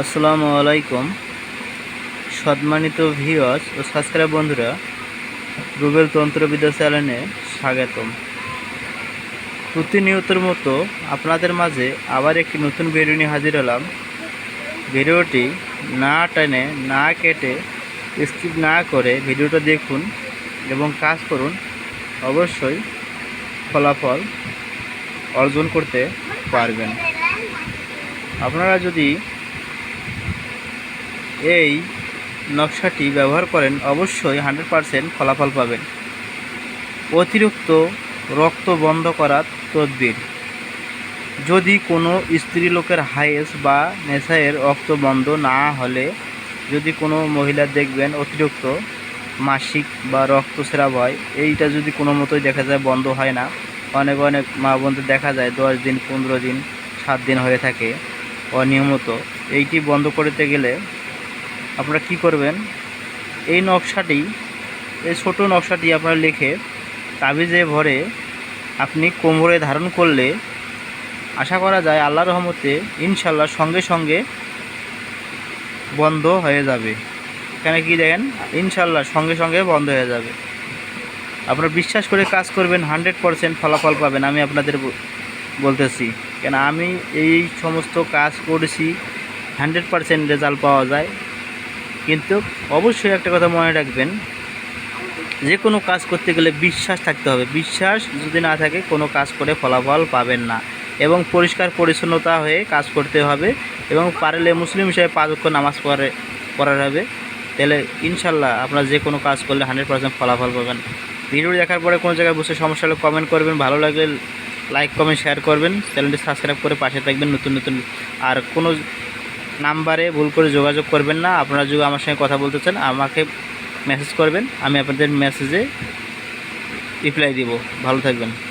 আসসালামু আলাইকুম। সম্মানিত ভিউয়ার্স ও সাবস্ক্রাইব বন্ধুরা, রুবেল তন্ত্রবিদ্যা চ্যানেলে স্বাগতম। প্রতিনিয়তর মতো আপনাদের মাঝে আবার একটি নতুন ভিডিও নিয়ে হাজির হলাম। ভিডিওটি না টেনে, না কেটে, স্কিপ না করে ভিডিওটা দেখুন এবং কাজ করুন। অবশ্যই ফলাফল অর্জন করতে পারবেন। আপনারা যদি এই নকশাটি ব্যবহার করেন অবশ্যই হান্ড্রেড পারসেন্ট ফলাফল পাবেন। অতিরিক্ত রক্ত বন্ধ করার তদবির। যদি কোনো স্ত্রী লোকের হাইস বা নেশায়ের রক্ত বন্ধ না হলে যদি কোনো মহিলা দেখবেন অতিরিক্ত মাসিক বা রক্তস্রাব হয় এইটা যদি কোনো মতোই দেখা যায় বন্ধ হয় না, অনেক অনেক মা বন্ধু দেখা যায় দশ দিন, পনেরো দিন, সাত দিন হয়ে থাকে অনিয়মিত। এইটি বন্ধ করতে গেলে আপনারা কি করবেন? এই নকশাটি, এই ছোট নকশাটি আপনারা লিখে তাবিজে ভরে আপনি কোমরে ধারণ করলে আশা করা যায় আল্লাহ রহমতে ইনশাল্লাহ সঙ্গে সঙ্গে বন্ধ হয়ে যাবে। এখানে কি দেখেন? ইনশাল্লাহ সঙ্গে সঙ্গে বন্ধ হয়ে যাবে। আপনারা বিশ্বাস করে কাজ করবেন, হান্ড্রেড পারসেন্ট ফলাফল পাবেন আমি আপনাদের বলতেছি। কেন আমি এই সমস্ত কাজ করেছি, হান্ড্রেড পারসেন্ট রেজাল্ট পাওয়া যায়। কিন্তু অবশ্যই একটা কথা মনে রাখবেন, যে কোনো কাজ করতে গেলে বিশ্বাস থাকতে হবে। বিশ্বাস যদি না থাকে, কোনো কাজ করে ফলাফল পাবেন না এবং পরিষ্কার পরিচ্ছন্নতা হয়ে কাজ করতে হবে এবং পারলে মুসলিম হিসেবে পাঁচ অক্ষ নামাজ পড়ে, পড়ার হবে। তাহলে ইনশাল্লাহ আপনারা যে কোনো কাজ করলে হান্ড্রেড পার্সেন্ট ফলাফল পাবেন। ভিডিও দেখার পরে কোনো জায়গায় বসে সমস্যা হলে কমেন্ট করবেন। ভালো লাগলে লাইক কমেন্ট শেয়ার করবেন। চ্যানেলটি সাবস্ক্রাইব করে পাশে থাকবেন। নতুন নতুন আর কোনো নাম্বারে ভুল করে যোগাযোগ করবেন না। আপনারা যদি আমার সঙ্গে কথা বলতে চান, আমাকে মেসেজ করবেন। আমি আপনাদের মেসেজে রিপ্লাই দিব। ভালো থাকবেন।